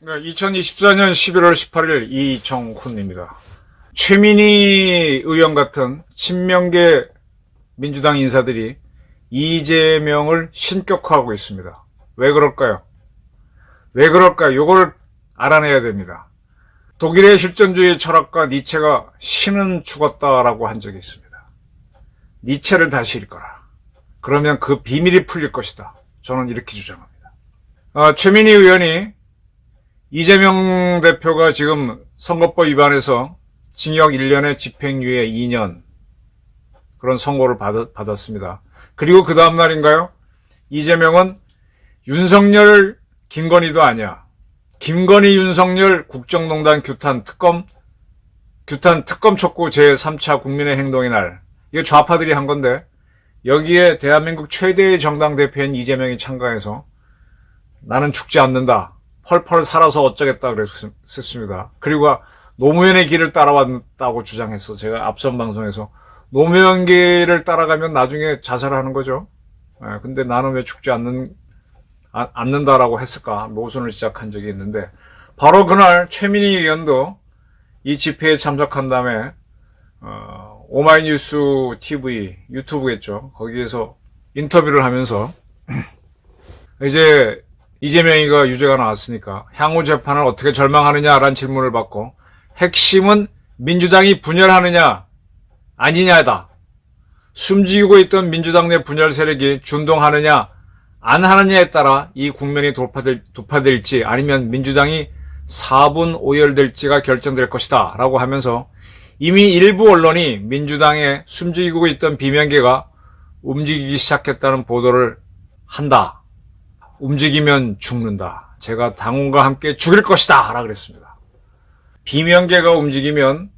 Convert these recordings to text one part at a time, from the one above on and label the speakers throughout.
Speaker 1: 네, 2024년 11월 18일 이정훈입니다. 최민희 의원 같은 친명계 민주당 인사들이 이재명을 신격화하고 있습니다. 왜 그럴까요? 왜 그럴까요? 요걸 알아내야 됩니다. 독일의 실존주의 철학가 니체가 신은 죽었다라고 한 적이 있습니다. 니체를 다시 읽거라. 그러면 그 비밀이 풀릴 것이다. 저는 이렇게 주장합니다. 아, 최민희 의원이 이재명 대표가 지금 선거법 위반해서 징역 1년에 집행유예 2년 그런 선고를 받, 받았습니다. 그리고 그 다음날인가요? 이재명은 윤석열 김건희도 아니야. 김건희 윤석열 국정농단 규탄 특검 규탄 특검 촉구 제3차 국민의 행동의 날 이거 좌파들이 한 건데 여기에 대한민국 최대의 정당 대표인 이재명이 참가해서 나는 죽지 않는다. 펄펄 살아서 어쩌겠다 그랬습니다. 그리고 노무현의 길을 따라왔다고 주장해서 제가 앞선 방송에서 노무현 길을 따라가면 나중에 자살하는 거죠. 예, 근데 나는 왜 죽지 않는 아- 않는다라고 했을까 모순을 시작한 적이 있는데 바로 그날 최민희 의원도 이 집회에 참석한 다음에 어, 오마이뉴스 TV 유튜브겠죠 거기에서 인터뷰를 하면서 이제 이재명이가 유죄가 나왔으니까 향후 재판을 어떻게 절망하느냐라는 질문을 받고 핵심은 민주당이 분열하느냐 아니냐다. 숨지고 있던 민주당 내 분열 세력이 준동하느냐 안 하느냐에 따라 이 국면이 돌파될, 돌파될지 아니면 민주당이 4분 오열될지가 결정될 것이다 라고 하면서 이미 일부 언론이 민주당에 숨지고 있던 비명계가 움직이기 시작했다는 보도를 한다. 움직이면 죽는다. 제가 당원과 함께 죽일 것이다. 라 그랬습니다. 비명계가 움직이면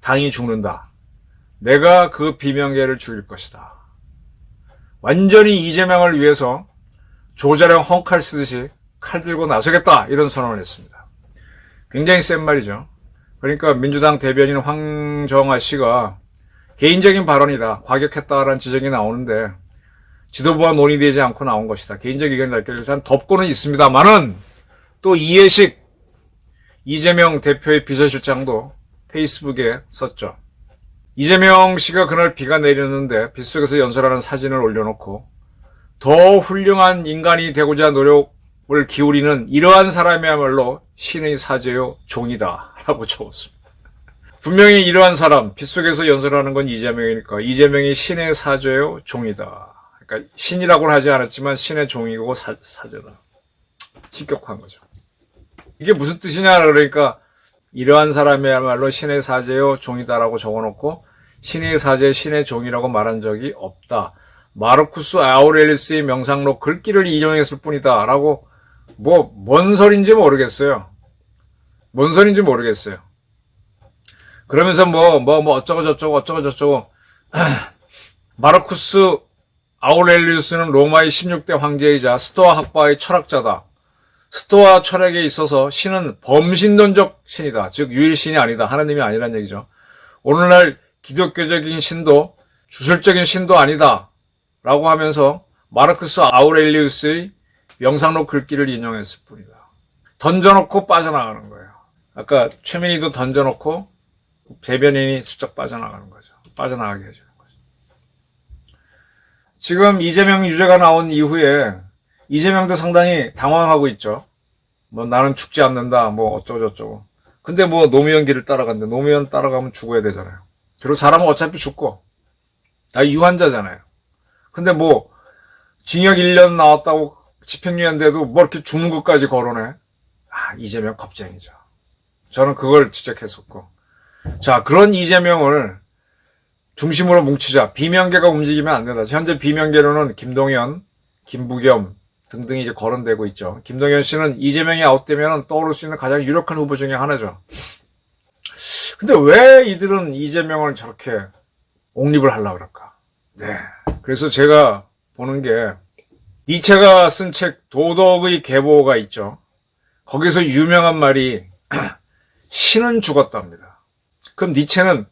Speaker 1: 당이 죽는다. 내가 그 비명계를 죽일 것이다. 완전히 이재명을 위해서 조자령 헝칼 쓰듯이 칼 들고 나서겠다. 이런 선언을 했습니다. 굉장히 센 말이죠. 그러니까 민주당 대변인 황정아 씨가 개인적인 발언이다. 과격했다라는 지적이 나오는데 지도부와 논의되지 않고 나온 것이다. 개인적 의견이 날게 일단 덮고는 있습니다만은 또 이해식 이재명 대표의 비서실장도 페이스북에 썼죠. 이재명 씨가 그날 비가 내렸는데 빗속에서 연설하는 사진을 올려놓고 더 훌륭한 인간이 되고자 노력을 기울이는 이러한 사람이야말로 신의 사제요 종이다 라고 적었습니다. 분명히 이러한 사람 빗속에서 연설하는 건 이재명이니까 이재명이 신의 사제요 종이다. 그러니까 신이라고는 하지 않았지만 신의 종이고 사, 사제다. 직격한 거죠. 이게 무슨 뜻이냐 그러니까 이러한 사람이야말로 신의 사제요 종이다라고 적어놓고 신의 사제 신의 종이라고 말한 적이 없다. 마르쿠스 아우렐리스의 명상록 글귀를 인용했을 뿐이다 라고 뭐뭔 소린지 모르겠어요. 뭔 소린지 모르겠어요. 그러면서 뭐 뭐 뭐 어쩌고 저쩌고 어쩌고 저쩌고 마르쿠스 아우렐리우스는 로마의 16대 황제이자 스토아 학파의 철학자다. 스토아 철학에 있어서 신은 범신론적 신이다. 즉 유일신이 아니다. 하나님이 아니란 얘기죠. 오늘날 기독교적인 신도 주술적인 신도 아니다. 라고 하면서 마르크스 아우렐리우스의 명상록 글귀를 인용했을 뿐이다. 던져놓고 빠져나가는 거예요. 아까 최민희도 던져놓고 대변인이 슬쩍 빠져나가는 거죠. 빠져나가게 해주는 거죠. 지금 이재명 유죄가 나온 이후에 이재명도 상당히 당황하고 있죠. 뭐 나는 죽지 않는다. 뭐 어쩌고 저쩌고. 근데 뭐 노무현 길을 따라간대. 노무현 따라가면 죽어야 되잖아요. 그리고 사람은 어차피 죽고. 다 유한자잖아요. 근데 뭐 징역 1년 나왔다고 집행유예인데도 뭐 이렇게 죽는 것까지 거론해. 아, 이재명 겁쟁이죠. 저는 그걸 지적했었고. 자, 그런 이재명을 중심으로 뭉치자. 비명계가 움직이면 안 된다. 현재 비명계로는 김동연, 김부겸 등등이 이제 거론되고 있죠. 김동연 씨는 이재명이 아웃되면 떠오를 수 있는 가장 유력한 후보 중에 하나죠. 근데 왜 이들은 이재명을 저렇게 옹립을 하려고 그럴까? 네. 그래서 제가 보는 게, 니체가 쓴 책 도덕의 계보가 있죠. 거기서 유명한 말이, 신은 죽었답니다. 그럼 니체는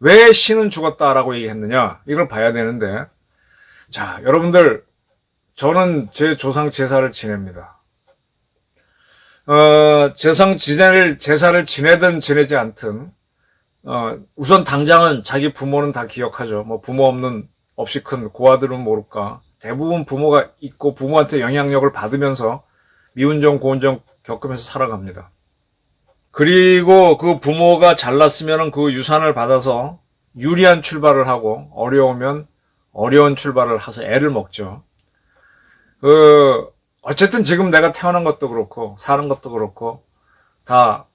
Speaker 1: 왜 신은 죽었다라고 얘기했느냐? 이걸 봐야 되는데, 자, 여러분들, 저는 제 조상 제사를 지냅니다. 어, 제상 지내를, 제사를 지내든 지내지 않든, 어, 우선 당장은 자기 부모는 다 기억하죠. 뭐 부모 없는, 없이 큰 고아들은 모를까. 대부분 부모가 있고 부모한테 영향력을 받으면서 미운정, 고운정 겪으면서 살아갑니다. 그리고 그 부모가 잘났으면 그 유산을 받아서 유리한 출발을 하고 어려우면 어려운 출발을 해서 애를 먹죠. 그 어쨌든 지금 내가 태어난 것도 그렇고 사는 것도 그렇고 다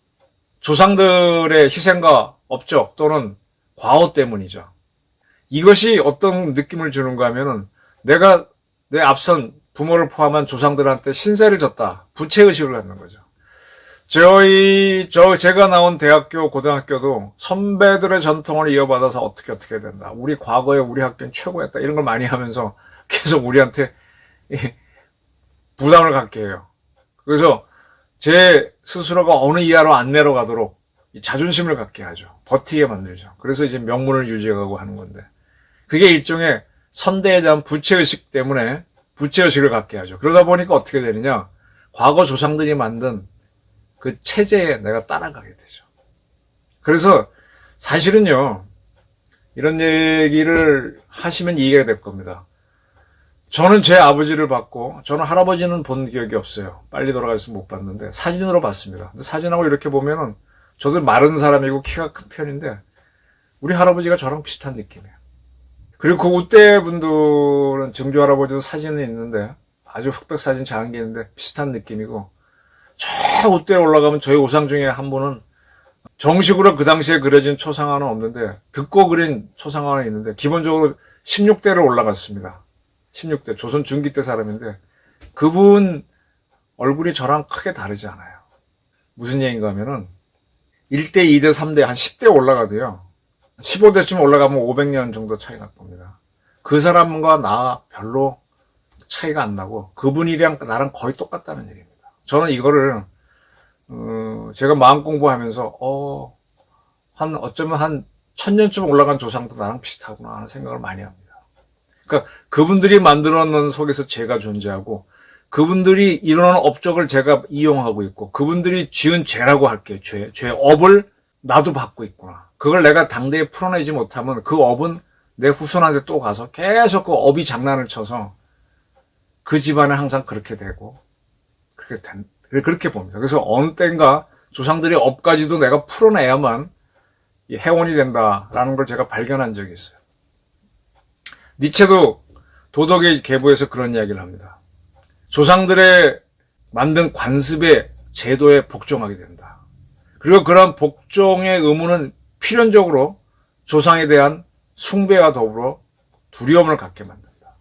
Speaker 1: 조상들의 희생과 업적 또는 과오 때문이죠. 이것이 어떤 느낌을 주는가 하면은 내가 내 앞선 부모를 포함한 조상들한테 신세를 졌다. 부채의식을 갖는 거죠. 저희, 저, 제가 나온 대학교, 고등학교도 선배들의 전통을 이어받아서 어떻게 어떻게 된다. 우리 과거에 우리 학교는 최고였다. 이런 걸 많이 하면서 계속 우리한테 이 부담을 갖게 해요. 그래서 제 스스로가 어느 이하로 안 내려가도록 이 자존심을 갖게 하죠. 버티게 만들죠. 그래서 이제 명문을 유지해가고 하는 건데. 그게 일종의 선대에 대한 부채의식 때문에 부채의식을 갖게 하죠. 그러다 보니까 어떻게 되느냐. 과거 조상들이 만든 그 체제에 내가 따라가게 되죠. 그래서 사실은요, 이런 얘기를 하시면 이해가 될 겁니다. 저는 제 아버지를 봤고, 저는 할아버지는 본 기억이 없어요. 빨리 돌아가서 못 봤는데, 사진으로 봤습니다. 근데 사진하고 이렇게 보면은, 저도 마른 사람이고 키가 큰 편인데, 우리 할아버지가 저랑 비슷한 느낌이에요. 그리고 그 우대 분들은 증조 할아버지도 사진이 있는데, 아주 흑백 사진 잘한 게 있는데, 비슷한 느낌이고, 저 우대에 올라가면 저희 우상 중에 한 분은 정식으로 그 당시에 그려진 초상화는 없는데 듣고 그린 초상화는 있는데 기본적으로 16대를 올라갔습니다. 16대 조선 중기 때 사람인데 그분 얼굴이 저랑 크게 다르지 않아요. 무슨 얘기인가 하면은 1대, 2대, 3대 한 10대 올라가도요. 15대쯤 올라가면 500년 정도 차이 날 겁니다. 그 사람과 나 별로 차이가 안 나고 그분이랑 나랑 거의 똑같다는 얘기입니다. 저는 이거를 어, 제가 마음 공부하면서 어, 한 어쩌면 한 천년쯤 올라간 조상도 나랑 비슷하구나 하는 생각을 많이 합니다. 그러니까 그분들이 만들어 놓은 속에서 제가 존재하고 그분들이 이런 업적을 제가 이용하고 있고 그분들이 지은 죄라고 할게요. 죄, 죄 업을 나도 받고 있구나. 그걸 내가 당대에 풀어내지 못하면 그 업은 내 후손한테 또 가서 계속 그 업이 장난을 쳐서 그 집안은 항상 그렇게 되고 그렇게 된, 그렇게 봅니다. 그래서 어느 때인가 조상들의 업까지도 내가 풀어내야만 이 해원이 된다라는 걸 제가 발견한 적이 있어요. 니체도 도덕의 계보에서 그런 이야기를 합니다. 조상들의 만든 관습의 제도에 복종하게 된다. 그리고 그런 복종의 의무는 필연적으로 조상에 대한 숭배와 더불어 두려움을 갖게 만든다.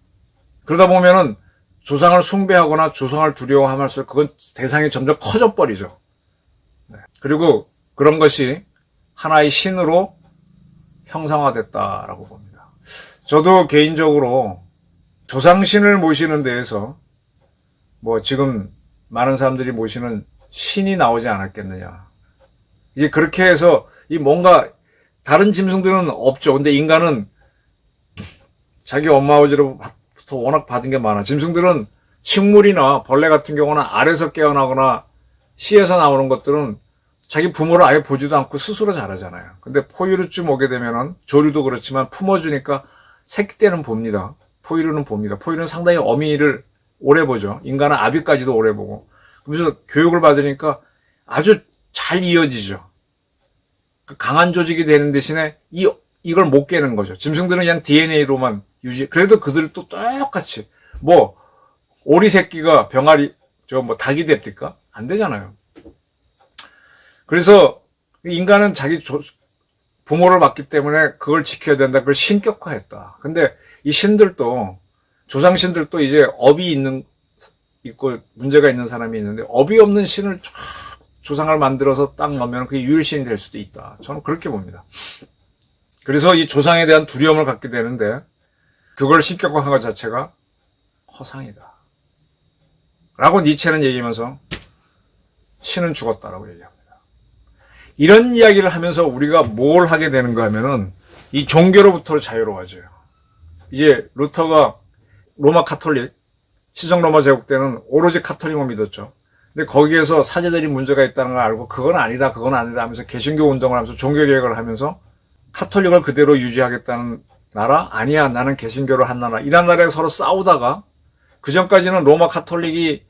Speaker 1: 그러다 보면은 조상을 숭배하거나 조상을 두려워하면서 그건 대상이 점점 커져 버리죠. 네. 그리고 그런 것이 하나의 신으로 형상화됐다라고 봅니다. 저도 개인적으로 조상신을 모시는 데에서 뭐 지금 많은 사람들이 모시는 신이 나오지 않았겠느냐. 이게 그렇게 해서 이 뭔가 다른 짐승들은 없죠. 근데 인간은 자기 엄마 아버지로부터 워낙 받은 게 많아. 짐승들은 식물이나 벌레 같은 경우는 알에서 깨어나거나 씨에서 나오는 것들은 자기 부모를 아예 보지도 않고 스스로 자라잖아요. 근데 포유류쯤 오게 되면은 조류도 그렇지만 품어주니까 새끼 때는 봅니다. 포유류는 봅니다. 포유류는 상당히 어미를 오래 보죠. 인간은 아비까지도 오래 보고. 그러면서 교육을 받으니까 아주 잘 이어지죠. 그 강한 조직이 되는 대신에 이, 이걸 못 깨는 거죠. 짐승들은 그냥 DNA로만 유지, 그래도 그들도 똑같이. 뭐, 오리 새끼가 병아리, 저 뭐 닭이 됩니까? 안 되잖아요. 그래서 인간은 자기 조, 부모를 맡기 때문에 그걸 지켜야 된다. 그걸 신격화했다. 근데 이 신들도 조상신들도 이제 업이 있는 있고 문제가 있는 사람이 있는데 업이 없는 신을 쫙 조상을 만들어서 딱 넣으면 그게 유일신이 될 수도 있다. 저는 그렇게 봅니다. 그래서 이 조상에 대한 두려움을 갖게 되는데 그걸 신격화한 것 자체가 허상이다. 라고 니체는 얘기하면서 신은 죽었다라고 얘기합니다. 이런 이야기를 하면서 우리가 뭘 하게 되는가 하면은 이 종교로부터 자유로워져요. 이제 루터가 로마 카톨릭, 시정 로마 제국 때는 오로지 카톨릭만 믿었죠. 근데 거기에서 사제들이 문제가 있다는 걸 알고 그건 아니다, 그건 아니다 하면서 개신교 운동을 하면서 종교 개혁을 하면서 카톨릭을 그대로 유지하겠다는 나라? 아니야, 나는 개신교를 한 나라. 이런 나라에 서로 싸우다가 그 전까지는 로마 카톨릭이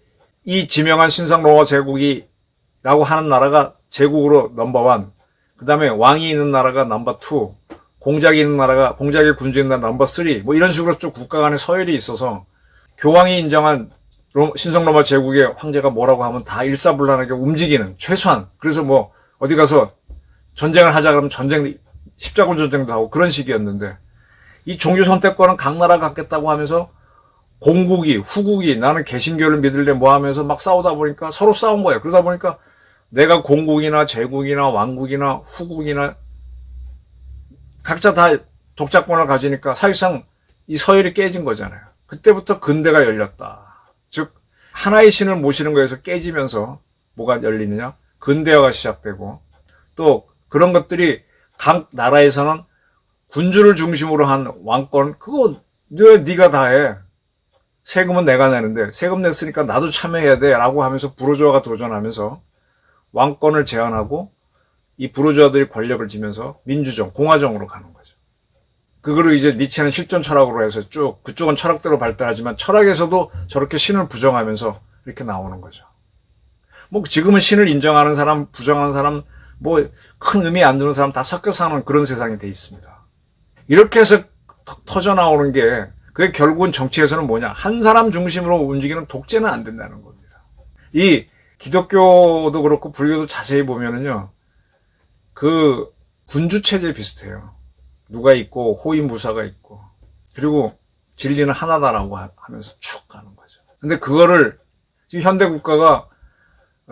Speaker 1: 이 지명한 신성 로마 제국이라고 하는 나라가 제국으로 넘버원, 그 다음에 왕이 있는 나라가 넘버 투, 공작이 있는 나라가 공작의 군주 있는 나라 넘버 쓰리, 뭐 이런 식으로 쭉 국가 간의 서열이 있어서 교황이 인정한 로- 신성 로마 제국의 황제가 뭐라고 하면 다 일사불란하게 움직이는 최소한 그래서 뭐 어디 가서 전쟁을 하자 그러면 전쟁 십자군 전쟁도 하고 그런 식이었는데 이 종교 선택권은 각 나라가 갖겠다고 하면서 공국이 후국이 나는 개신교를 믿을래 뭐 하면서 막 싸우다 보니까 서로 싸운 거예요. 그러다 보니까 내가 공국이나 제국이나 왕국이나 후국이나 각자 다 독자권을 가지니까 사실상 이 서열이 깨진 거잖아요. 그때부터 근대가 열렸다. 즉 하나의 신을 모시는 거에서 깨지면서 뭐가 열리느냐? 근대화가 시작되고 또 그런 것들이 각 나라에서는 군주를 중심으로 한 왕권 그거 왜 네가 다 해. 세금은 내가 내는데 세금 냈으니까 나도 참여해야 돼라고 하면서 부르주아가 도전하면서 왕권을 제한하고 이 부르주아들이 권력을 쥐면서 민주정, 공화정으로 가는 거죠. 그거를 이제 니체는 실존 철학으로 해서 쭉 그쪽은 철학대로 발달하지만 철학에서도 저렇게 신을 부정하면서 이렇게 나오는 거죠. 뭐 지금은 신을 인정하는 사람, 부정하는 사람, 뭐 큰 의미 안 두는 사람 다 섞여 사는 그런 세상이 돼 있습니다. 이렇게 해서 터- 터져 나오는 게 그게 결국은 정치에서는 뭐냐 한 사람 중심으로 움직이는 독재는 안 된다는 겁니다. 이 기독교도 그렇고 불교도 자세히 보면은요 그 군주 체제 비슷해요. 누가 있고 호위무사가 있고 그리고 진리는 하나다라고 하- 하면서 쭉 가는 거죠. 근데 그거를 지금 현대 국가가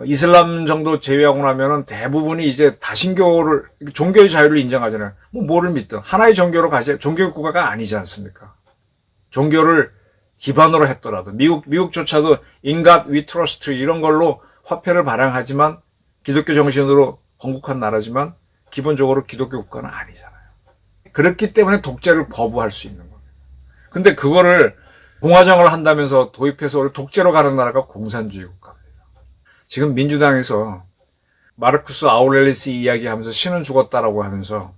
Speaker 1: 이슬람 정도 제외하고 나면은 대부분이 이제 다신교를 종교의 자유를 인정하잖아요. 뭐 뭐를 믿든 하나의 종교로 가지 종교 국가가 아니지 않습니까? 종교를 기반으로 했더라도 미국 미국조차도 인갓 위트러스트 이런 걸로 화폐를 발행하지만 기독교 정신으로 건국한 나라지만 기본적으로 기독교 국가는 아니잖아요. 그렇기 때문에 독재를 거부할 수 있는 겁니다. 근데 그거를 공화정을 한다면서 도입해서 독재로 가는 나라가 공산주의 국가입니다. 지금 민주당에서 마르쿠스 아우렐리스 이야기하면서 신은 죽었다라고 하면서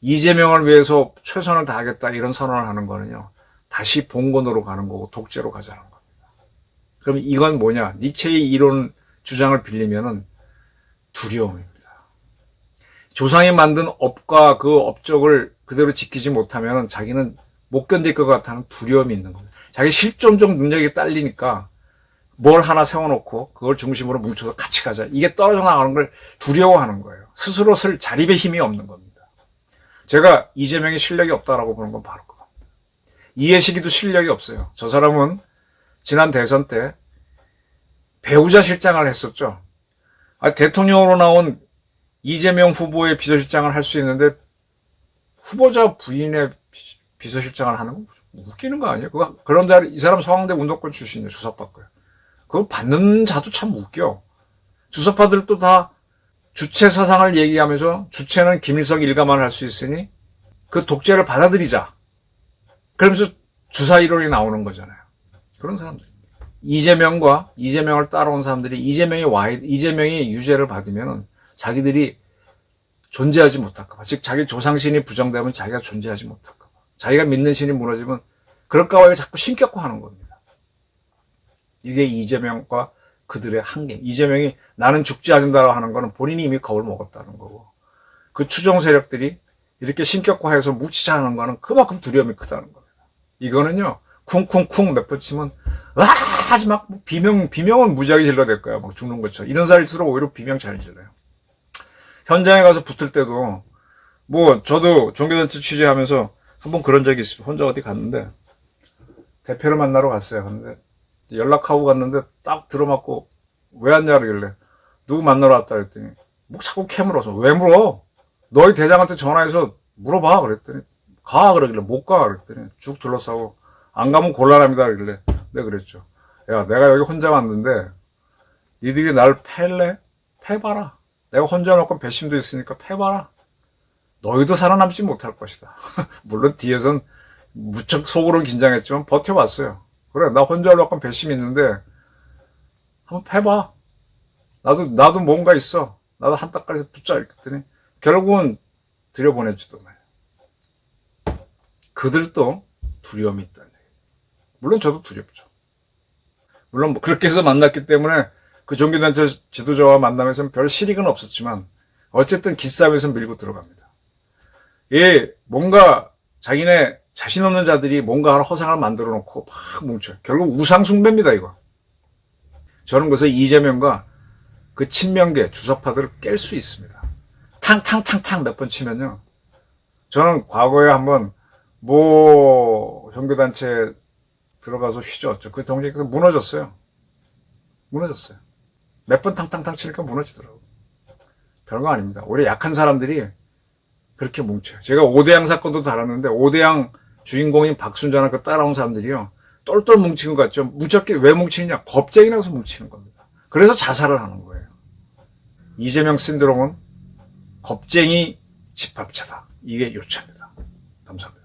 Speaker 1: 이재명을 위해서 최선을 다하겠다 이런 선언을 하는 거는요. 다시 봉건으로 가는 거고 독재로 가자는 겁니다. 그럼 이건 뭐냐? 니체의 이론 주장을 빌리면은 두려움입니다. 조상이 만든 업과 그 업적을 그대로 지키지 못하면 자기는 못 견딜 것 같다는 두려움이 있는 겁니다. 자기 실존적 능력이 딸리니까 뭘 하나 세워놓고 그걸 중심으로 뭉쳐서 같이 가자. 이게 떨어져 나가는 걸 두려워하는 거예요. 스스로 쓸 자립의 힘이 없는 겁니다. 제가 이재명이 실력이 없다라고 보는 건 바로 그겁니다. 이해식이도 실력이 없어요. 저 사람은 지난 대선 때 배우자 실장을 했었죠. 아, 대통령으로 나온 이재명 후보의 비서실장을 할 수 있는데 후보자 부인의 비- 비서실장을 하는 건 웃기는 거 아니에요? 그거 그런 자리 이 사람 서강대 운동권 출신이에요. 주사받고요. 그거 받는 자도 참 웃겨. 주사파들도 다 주체 사상을 얘기하면서 주체는 김일성 일가만 할 수 있으니 그 독재를 받아들이자. 그러면서 주사 이론이 나오는 거잖아요. 그런 사람들. 이재명과 이재명을 따라온 사람들이 이재명이 와 이재명이 유죄를 받으면 자기들이 존재하지 못할까봐. 즉 자기 조상신이 부정되면 자기가 존재하지 못할까봐. 자기가 믿는 신이 무너지면 그럴까봐 자꾸 신격화 하는 겁니다. 이게 이재명과 그들의 한계. 이재명이 나는 죽지 않는다고 하는 거는 본인이 이미 겁을 먹었다는 거고. 그 추종 세력들이 이렇게 신격화해서 하는 거는 그만큼 두려움이 크다는 겁니다. 이거는요, 쿵쿵쿵 몇 번 치면, 와! 하지 막, 비명, 비명은 무지하게 질러댈 거야. 막 죽는 것처럼. 이런 사람일수록 오히려 비명 잘 질러요. 현장에 가서 붙을 때도, 뭐, 저도 종교단체 취재하면서 한번 그런 적이 있어요. 혼자 어디 갔는데, 대표를 만나러 갔어요. 근데, 연락하고 갔는데, 딱 들어맞고, 왜 왔냐 그러길래, 누구 만나러 왔다 그랬더니, 뭐 자꾸 캐물어서, 왜 물어? 너희 대장한테 전화해서 물어봐. 그랬더니, 가. 그러길래, 못 가. 그랬더니, 쭉 둘러싸고, 안 가면 곤란합니다. 그러길래, 네, 그랬죠. 야, 내가 여기 혼자 왔는데, 니들이 날 팰래? 패봐라. 내가 혼자 놓고 배심도 있으니까 패봐라. 너희도 살아남지 못할 것이다. 물론 뒤에선 무척 속으로 긴장했지만 버텨봤어요. 그래, 나 혼자 놓고 배심 있는데 한번 패봐. 나도, 나도 뭔가 있어. 나도 한 따까리 붙자. 이랬더니 결국은 들여보내주더만. 그들도 두려움이 얘기예요. 물론 저도 두렵죠. 물론 뭐 그렇게 해서 만났기 때문에 그 종교단체 지도자와 만나면서 별 실익은 없었지만 어쨌든 기싸움에서 밀고 들어갑니다. 예, 뭔가 자기네 자신 없는 자들이 뭔가 하나 허상을 만들어 놓고 막 뭉쳐요. 결국 우상숭배입니다, 이거. 저는 그래서 이재명과 그 친명계 주사파들을 깰 수 있습니다. 탕탕탕탕 몇 번 치면요. 저는 과거에 한번 뭐 종교단체 들어가서 휘저었죠. 그 동력이 무너졌어요. 무너졌어요. 몇 번 탕탕탕 치니까 무너지더라고요. 별거 아닙니다. 오히려 약한 사람들이 그렇게 뭉쳐요. 제가 오대양 사건도 다뤘는데 오대양 주인공인 박순자나 그 따라온 사람들이요. 똘똘 뭉치는 것 같죠. 무작게 왜 뭉치느냐? 겁쟁이 나서 뭉치는 겁니다. 그래서 자살을 하는 거예요. 이재명 신드롬은 겁쟁이 집합체다. 이게 요체입니다. 감사합니다.